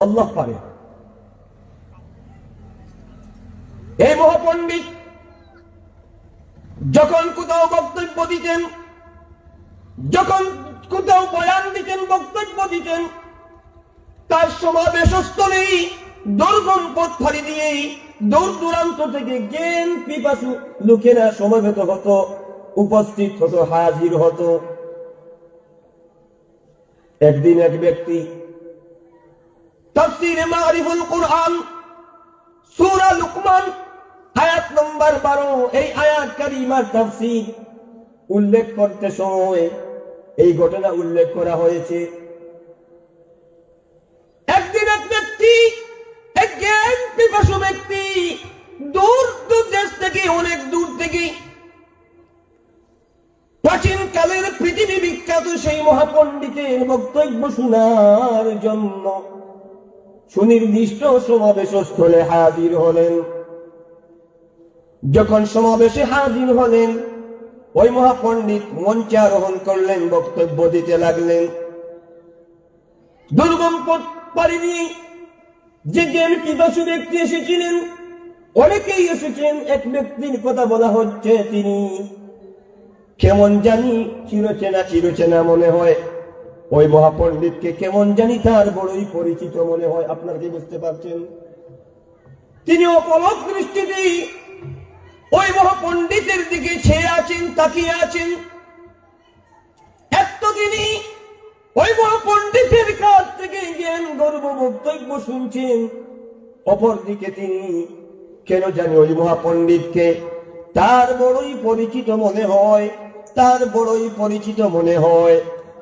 আল্লাহ পারে। এই মহাপণ্ডিত যখন কোথাও বক্তব্য দিতেন, যখন কোথাও বয়ান দিতেন, বক্তব্য দিতেন, তার সমাবেশস্থলেই দুর্গম পথ ফাড়ি দিয়ে দূর দূরান্ত থেকে জ্ঞান পিপাসু লোকেরা সমাবেত হতো, উপস্থিত হতো, হাজির হতো। একদিন এক ব্যক্তি তাফসিরে মারিফুল কোরআন, সূরা লুকমান, আয়াত নম্বর 12 এই আয়াত তাফসীর উল্লেখ করতে সময় এই ঘটনা উল্লেখ করা হয়েছে। একদিন এক ব্যক্তি, এক জ্ঞান পিপাসু ব্যক্তি দূর দূর দেশ থেকে, অনেক দূর থেকে প্রাচীন কালের পৃথিবী বিখ্যাত সেই মহাপণ্ডিতের বক্তব্য শোনার জন্য সুনির্দিষ্ট সমাবেশ স্থলে হাজির হলেন। যখন সমাবেশে হাজির হলেন, ওই মহাপণ্ডিত মঞ্চে আরোহণ করলেন, বক্তব্য দিতে লাগলেন। দুর্গম দিয়ে যে জ্ঞান পিপাসু ব্যক্তি এসেছিলেন, অনেকেই এসেছেন, এক ব্যক্তির কথা বলা হচ্ছে তিনি। কেমন জানি চিরচেনা চিরচেনা মনে হয়। ওই মহাপণ্ডিতকে কেমন জানি তার বড়ই পরিচিত মনে হয়, আপনারা কি বুঝতে পারছেন? তিনি অপলক দৃষ্টিতেই ওই মহাপণ্ডিতের দিকে ছেয়ে আছেন, তাকিয়ে আছেন। এতদিনই ওই মহাপণ্ডিতের কাছ থেকে জ্ঞান, গর্ব বক্তব্য শুনছেন। অপরদিকে তিনি কেন জানি ওই মহাপণ্ডিতকে তার বড়ই পরিচিত মনে হয়, তার বড়ই পরিচিত মনে হয়।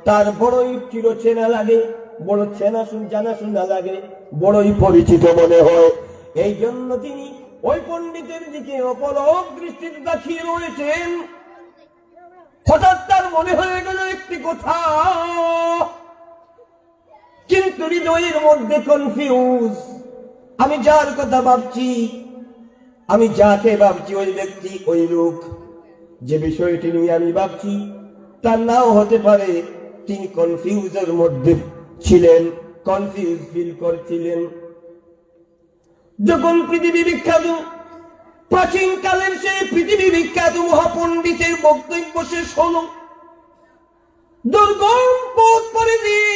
তার বড়ই চিরচেনা লাগে, বড় চেনা শুন, জানা শোনা লাগে, বড়ই পরিচিত মনে হয়। এই জন্য তিনি ওই পণ্ডিতের দিকে অপলক দৃষ্টিতে তাকিয়ে রয়েছেন হঠাৎ তার মনে হয়ে গেল একটি কথা। কিন্তু হৃদয়ের মধ্যে কনফিউজ আমি যার কথা ভাবছি, আমি যাকে ভাবছি, ওই ব্যক্তি, ওই লোক। যে বিষয়টি নিয়ে আমি ভাবছি, তার নাও হতে পারে তিনি কনফিউজের মধ্যে ছিলেন কনফিউজ ফিল করছিলেন। যখন পৃথিবী বিখ্যাত প্রাচীন কালের সেই পৃথিবী বিখ্যাত মহাপণ্ডিতের বক্তব্য শেষ হল। দুর্গম পথ পরে দিয়ে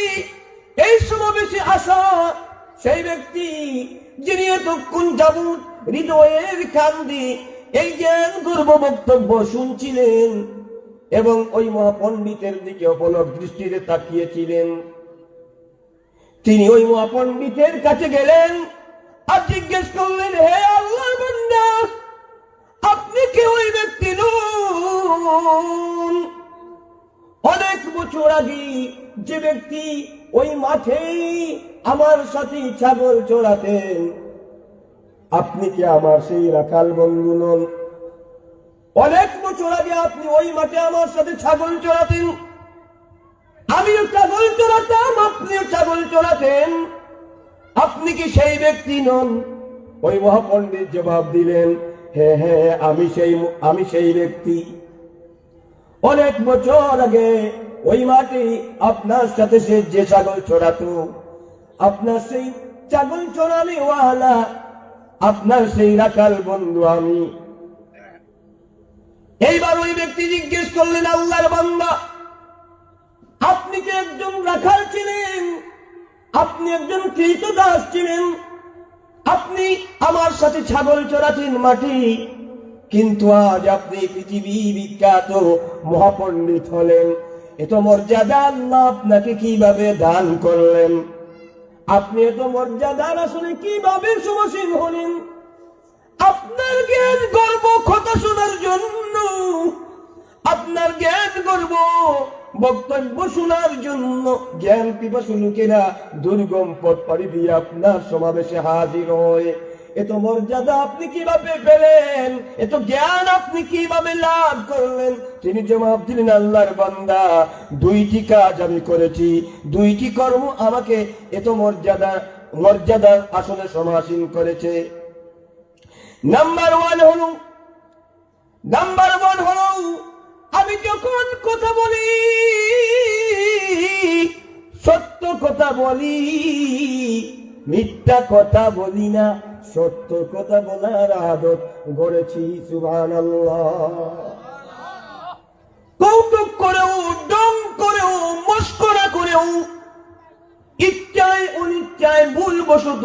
এই সমাবেশে আসা সেই ব্যক্তি, যিনি এতক্ষণ যাবৎ হৃদয়ের কান্দি এই জ্ঞান গর্ব বক্তব্য শুনছিলেন এবং ওই মহাপণ্ডিতের দিকে অপলক দৃষ্টিতে তাকিয়েছিলেন। তিনি ওই মহাপণ্ডিতের কাছে গেলেন, আর জিজ্ঞেস করলেন, হে আল্লাহ আপনি কি ওই ব্যক্তি অনেক বছর আগে যে ব্যক্তি ওই মাঠেই আমার সাথে ছাগল চড়াতেন, আপনি কি আমার সেই রাখাল বন্ধু নন? অনেক বছর আগে আপনি ওই মাঠে আমার সাথে ছাগল চড়াতেন। আমিও ছাগল চড়াতাম আপনিও ছাগল চড়াতেন। আপনি কি সেই ব্যক্তি নন? ওই মহাপণ্ডিত জবাব দিলেন হ্যাঁ হ্যাঁ আমি সেই আমি সেই ব্যক্তি। অনেক বছর আগে ওই মাটি আপনার সাথে সে যে ছাগল চড়াতো, আপনার সেই ছাগল চড়ানি ওয়ালা, আপনার সেই রাখাল বন্ধু আমি। এইবার ওই ব্যক্তি জিজ্ঞেস করলেন, আল্লাহর বান্দা, আপনি কি একজন রাখাল ছিলেন? আপনি একজন কৃত দাস ছিলেন? আপনি আমার সাথে ছাগল চড়াতেন মাটি, কিন্তু আজ আপনি পৃথিবী বিখ্যাত মহাপণ্ডিত হলেন। এত মর্যাদা আল্লাহ আপনাকে কীভাবে দান করলেন? আপনি এত মর্যাদার আসলে কীভাবে সমসীন হলেন? আপনার জ্ঞান গর্ব কথা শোনার জন্য, আপনার জ্ঞান গর্ব বক্তব্য শোনার জন্য জ্ঞান পিপাসু লোকেরা দুর্গম পথ পাড়ি দিয়ে আপনার সমাবেশে হাজির হয়। এত মর্যাদা আপনি কীভাবে পেলেন? এত জ্ঞান আপনি কীভাবে লাভ করলেন? তিনি জবাব দিলেন, আল্লাহর বান্দা, দুইটি কাজ আমি করেছি। দুইটি কর্ম আমাকে এত মর্যাদা, মর্যাদার আসনে সমাসীন করেছে। নাম্বার ওয়ান হল নাম্বার ওয়ান হল, আমি যখন কথা বলি, সত্য কথা বলি, মিথ্যা কথা বলি না, সত্য কথা বলার আদত গড়েছি সুভান কৌতুক করেও ডং করেও, মস্করা করেও, ইচ্ছায় অনিচ্ছায় ভুল বসত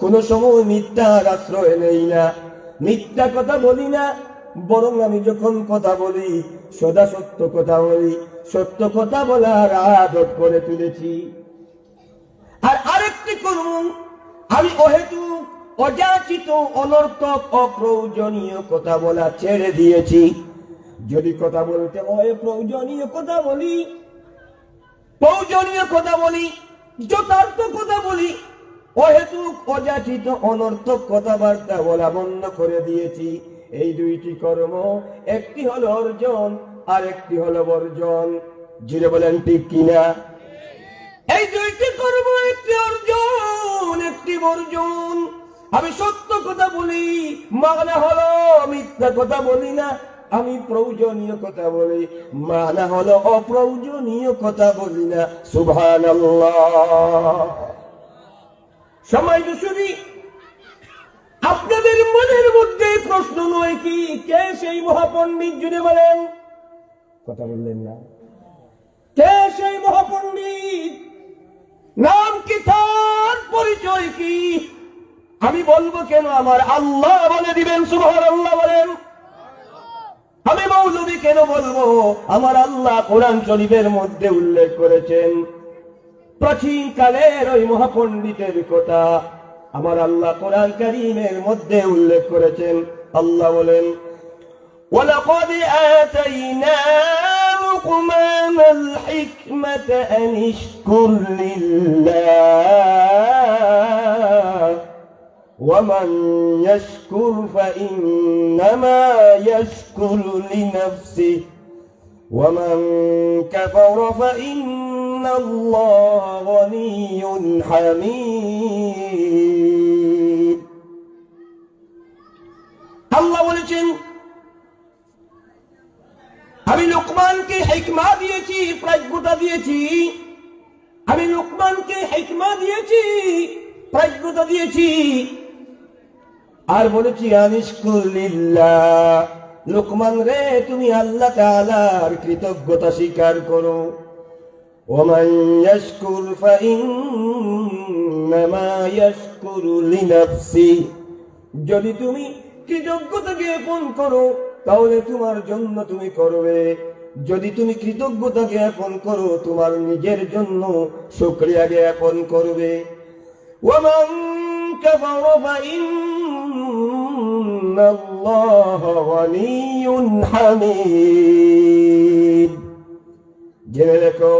কোন সময় মিথ্যার আশ্রয় নেই না। মিথ্যা কথা বলি না, বরং আমি যখন কথা বলি, সদা সত্য কথা বলি, সত্য কথা বলার আদত করে তুলেছি। আর আরেকটি করুন, আমি অহেতু অযাচিত অনর্থক অপ্রয়োজনীয় কথা বলা ছেড়ে দিয়েছি। যদি কথা বলতে হয় প্রয়োজনীয় কথা বলি, প্রয়োজনীয় কথা বলি, যথার্থ কথা বলি অহেতুক অযাচিত অনর্থক কথাবার্তা বলা বন্ধ করে দিয়েছি। এই দুইটি কর্ম, একটি হলো অর্জন আর একটি হলো বর্জন। জিরে বলেন, ঠিক কিনা এই দুইটি কর্ম, একটি অর্জন, একটি বর্জন। আমি সত্য কথা বলি মানে হলো, মিথ্যা কথা বলি না। আমি প্রয়োজনীয় কথা বলি, মানা হলো, অপ্রয়োজনীয় কথা বলি না। সুভান সময় শুনি। আপনাদের মনের মধ্যে প্রশ্ন নয় কি? কে সেই মহাপণ্ডিত জুড়ে বলেন? কথা বললেন না। কে সেই মহাপণ্ডিত? নাম কি তার? পরিচয় কি? আমি বলব কেন আমার আল্লাহ বলে দিবেন সুবহান আল্লাহ বলেন। আমি মৌলবী কেন বলব? আমার আল্লাহ কোরআন শরীফের মধ্যে উল্লেখ করেছেন। প্রাচীন কালের ওই মহাপণ্ডিতের কথা আমার আল্লাহ কোরআন করিমের মধ্যে উল্লেখ করেছেন আল্লাহ বলেন ولقد آتينا لقمان الحكمة أن اشكر لله ومن يشكر فإنما يشكر لنفسه ومن كفر فإن الله غني حميد আল্লাহ বলেছেন আমি লোকমানকে হেকমা দিয়েছি প্রাজ্ঞতা দিয়েছি আমি লোকমানকে হেকমা দিয়েছি প্রাজ্ঞতা দিয়েছি আর বলেছি আনিসকুল্লিল্লাহ লোকমান রে তুমি আল্লাহ তাআলার কৃতজ্ঞতা স্বীকার করো ومن يشكر فإنما يشكر لنفسه যদি তুমি কৃতজ্ঞতা জ্ঞাপন করো তাহলে তোমার জন্য তুমি করবে যদি তুমি কৃতজ্ঞতা জ্ঞাপন করো তোমার নিজের জন্য শুক্রিয়া জ্ঞাপন করবে ومن كفر فإن الله غني حميد জেনে রেখো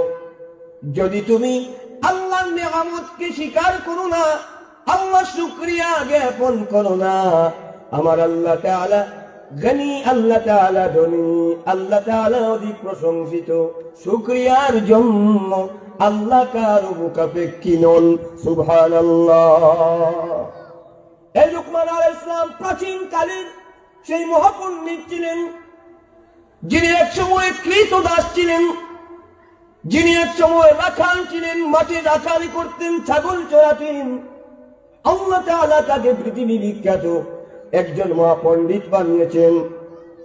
যদি তুমি আল্লাহর নেয়ামতকে স্বীকার করো না আল্লাহ শুক্রিয়া জ্ঞাপন করো না। আমার আল্লাহ তাআলা গনি, আল্লাহ তাআলা ধনী, আল্লাহ অধিক প্রশংসিত। শুক্রিয়ার আল্লাহ কার এই প্রাচীন কালের সেই মহাপণ্ডিত ছিলেন, যিনি এক সময় কৃত দাস ছিলেন। যিনি এক সময় রাখাল ছিলেন, মাঠে রাখালি করতেন, ছাগল চড়াতেন। আল্লাহ তাআলা তাকে পৃথিবী বিখ্যাত একজন মহাপণ্ডিত বানিয়েছেন।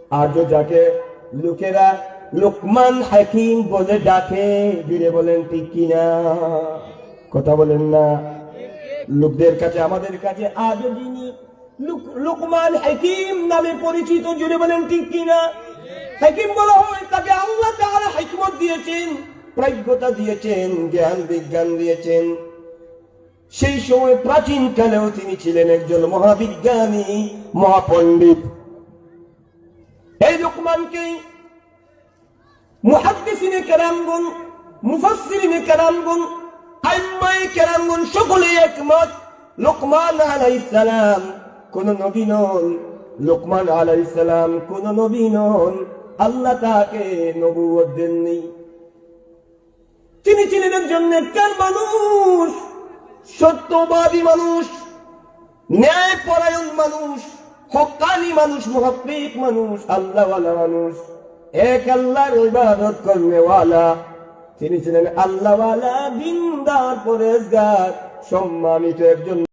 আজও যাকে লোকেরা লোকমান হাকিম বলে ডাকে জুড়ে বলেন, ঠিক কিনা? কথা বলেন না। লোকদের কাছে, আমাদের কাছে আজও যিনি লুক- লোকমান হাকিম নামে পরিচিত জুড়ে বলেন, ঠিক কিনা? হাকিম বলা হয়, তাকে আল্লাহ তাআলা হিকমত দিয়েছেন। প্রাজ্ঞতা দিয়েছেন, জ্ঞান বিজ্ঞান দিয়েছেন। সেই সময় প্রাচীন কালেও তিনি ছিলেন একজন মহাবিজ্ঞানী, মহাপণ্ডিত। এই লোকমানকে মুহাদ্দিসিনে কেরামগুন মুফাসসিরিনে কেরামগুন আইম্মায়ে কেরামগুন সকলে একমত, লোকমান আলাইহিস সালাম কোন নবী নন, লোকমান আলাইহিস সালাম কোন নবী নন, আল্লাহ তাকে নবুয়ত দেননি। তিনি ছিলেন একজন নেককার মানুষ, সত্যবাদী মানুষ ন্যায় পরায়ণ মানুষ, হকানি মানুষ মহাপ্রিক মানুষ, আল্লাহওয়ালা মানুষ। এক আল্লাহর ইবাদত করনেওয়ালা। তিনি ছিলেন আল্লাহওয়ালা, দিনদার, পরেজগার, সম্মানিত একজন